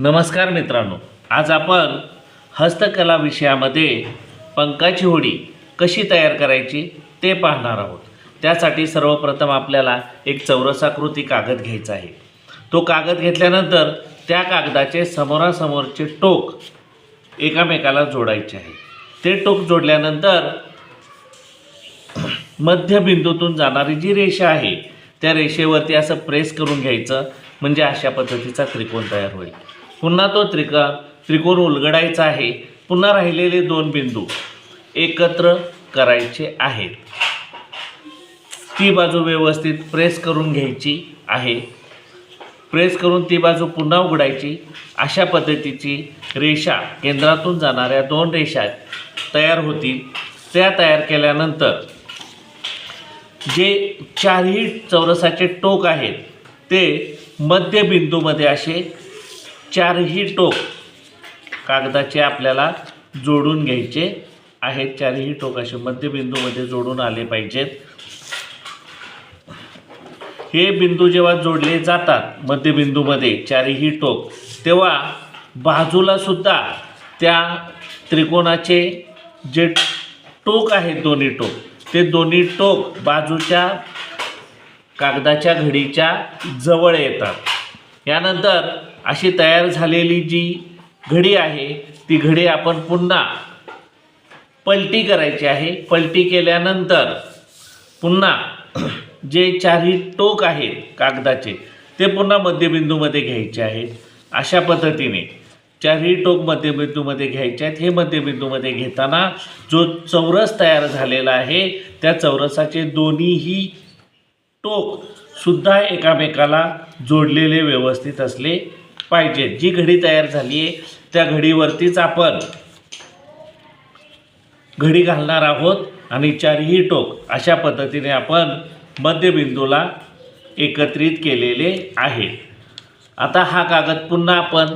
नमस्कार मित्रांनो. आज आपण हस्तकला विषयामध्ये पंखाची होडी कशी तयार करायची ते पाहणार आहोत. त्यासाठी सर्वप्रथम आपल्याला एक चौरसाकृती कागद घ्यायचा आहे. तो कागद घेतल्यानंतर त्या कागदाचे समोरासमोरचे टोक एकामेकाला जोडायचे आहे. ते टोक जोडल्यानंतर मध्यबिंदूतून जाणारी जी रेषा आहे त्या रेषेवरती असं प्रेस करून घ्यायचं म्हणजे अशा पद्धतीचा त्रिकोण तयार होईल. पुन्हा तो त्रिका त्रिकोण उलगडायचा आहे. पुन्हा राहिलेले दोन बिंदू एकत्र करायचे आहेत. ती बाजू व्यवस्थित प्रेस करून घ्यायची आहे. प्रेस करून ती बाजू पुन्हा उघडायची. अशा पद्धतीची रेषा केंद्रातून जाणाऱ्या दोन रेषा तयार होतील. त्या तयार केल्यानंतर जे चारही चौरसाचे टोक आहेत ते मध्यबिंदूमध्ये असे चारही टोक कागदाचे आपल्याला जोडून घ्यायचे आहेत. चारही टोक असे मध्यबिंदूमध्ये जोडून आले पाहिजेत. हे बिंदू जेव्हा जोडले जातात मध्यबिंदूमध्ये चारही टोक तेव्हा बाजूला सुद्धा त्या त्रिकोणाचे जे टोक आहेत दोन्ही टोक ते दोन्ही टोक बाजूच्या कागदाच्या घडीच्या जवळ येतात. यानंतर अशी तयार झालेली जी घडी आहे ती घडी आपण पुन्हा पलटी करायची आहे. पलटी केल्यानंतर पुन्हा जे चारही टोक आहेत कागदाचे ते पुन्हा मध्यबिंदूमध्ये घ्यायचे आहेत. अशा पद्धतीने चारही टोक मध्यबिंदूमध्ये घ्यायचे आहेत. हे मध्यबिंदूमध्ये घेताना जो चौरस तयार झालेला आहे त्या चौरसाचे दोन्हीही टोक सुद्धा एकामेकाला जोडलेले व्यवस्थित असले पाहिजेत जी घडी तयार झाली आहे त्या घडीवरतीच आपण घडी घालणार आहोत आणि चारही टोक अशा पद्धतीने आपण मध्यबिंदूला एकत्रित केलेले आहे आता हा कागद पुन्हा आपण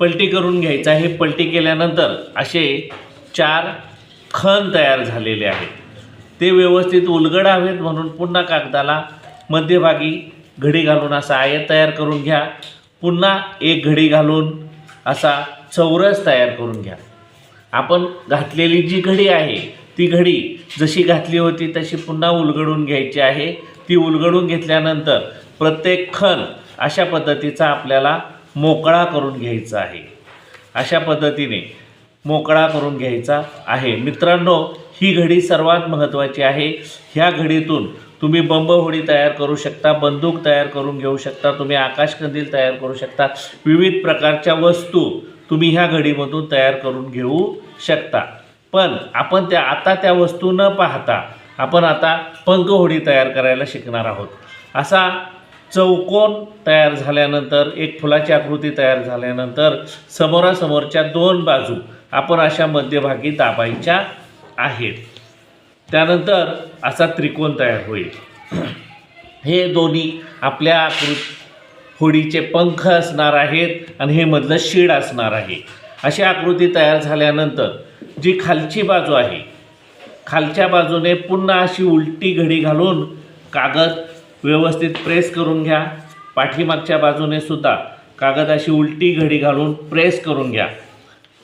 पलटी करून घ्यायचा आहे. पलटी केल्यानंतर असे चार खण तयार झालेले आहेत. ते व्यवस्थित उलगडावेत म्हणून पुन्हा कागदाला मध्यभागी घडी घालून असा आयत तयार करून घ्या. पुन्हा एक घडी घालून असा चौरस तयार करून घ्या. आपण घातलेली जी घडी आहे ती घडी जशी घातली होती तशी पुन्हा उलगडून घ्यायची आहे. ती उलगडून घेतल्यानंतर प्रत्येक खण अशा पद्धतीचा आपल्याला मोकळा करून घ्यायचा आहे. अशा पद्धतीने मोकळा करून घ्यायचा आहे. मित्रांनो ही घडी सर्वात महत्त्वाची आहे. ह्या घडीतून तुम्ही बंबहोडी तयार करू शकता बंदूक तयार करून घेऊ शकता तुम्ही आकाशकंदील तयार करू शकता विविध प्रकारच्या वस्तू तुम्ही ह्या घडीमधून तयार करून घेऊ शकता. पण आपण त्या आता त्या वस्तू न पाहता आपण आता पंखहोडी तयार करायला शिकणार आहोत. असा चौकोन तयार झाल्यानंतर एक फुलाची आकृती तयार झाल्यानंतर समोरासमोरच्या दोन बाजू आपण अशा मध्यभागी दाबायच्या आहेत. त्यानंतर असा त्रिकोण तयार होईल. हे दोन्ही आपल्या आकृत होडीचे पंख असणार आहेत आणि हे मधलं शीड असणार आहे. अशी आकृती तयार झाल्यानंतर जी खालची बाजू आहे खालच्या बाजूने पुन्हा अशी उलटी घडी घालून कागद व्यवस्थित प्रेस करून घ्या. पाठीमागच्या बाजूने सुद्धा कागद अशी उलटी घडी घालून प्रेस करून घ्या.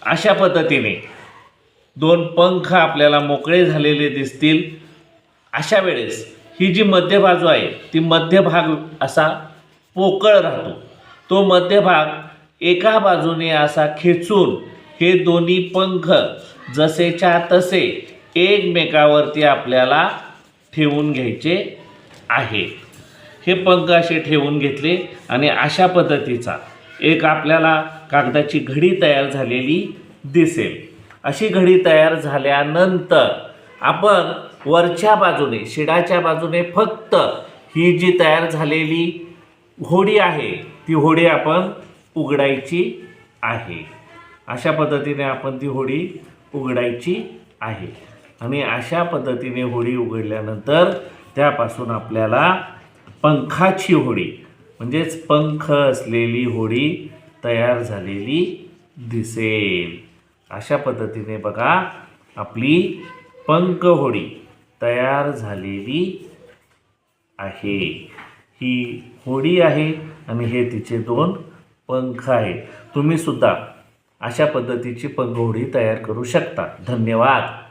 अशा पद्धतीने दोन पंख आपल्याला मोकळे झालेले दिसतील. अशा वेळेस ही जी मध्य बाजू आहे ती मध्यभाग असा पोकळ राहतो. तो मध्यभाग एका बाजूने असा खेचून हे दोन्ही पंख जसेच्या तसे एकमेकावरती आपल्याला ठेवून घ्यायचे आहे. हे पंख असे ठेवून घेतले आणि अशा पद्धतीचा एक आपल्याला कागदाची घडी तयार झालेली दिसेल. अशी घडी तयार झाल्यानंतर आपण वरच्या बाजूने शिडाच्या बाजूने फक्त ही जी तयार झालेली होडी आहे ती होडी आपण उघडायची आहे. अशा पद्धतीने आपण ती होडी उघडायची आहे. आणि अशा पद्धतीने होडी उघडल्यानंतर त्यापासून आपल्याला पंखाची होडी म्हणजेच पंख असलेली होडी तयार झालेली दिसेल. अशा पद्धतीने बघा आपली पंख होडी तयार झालेली आहे. ही होडी आहे आणि हे तिचे दोन पंख आहेत. तुम्ही सुद्धा अशा पद्धतीची पंखहोडी तयार करू शकता. धन्यवाद.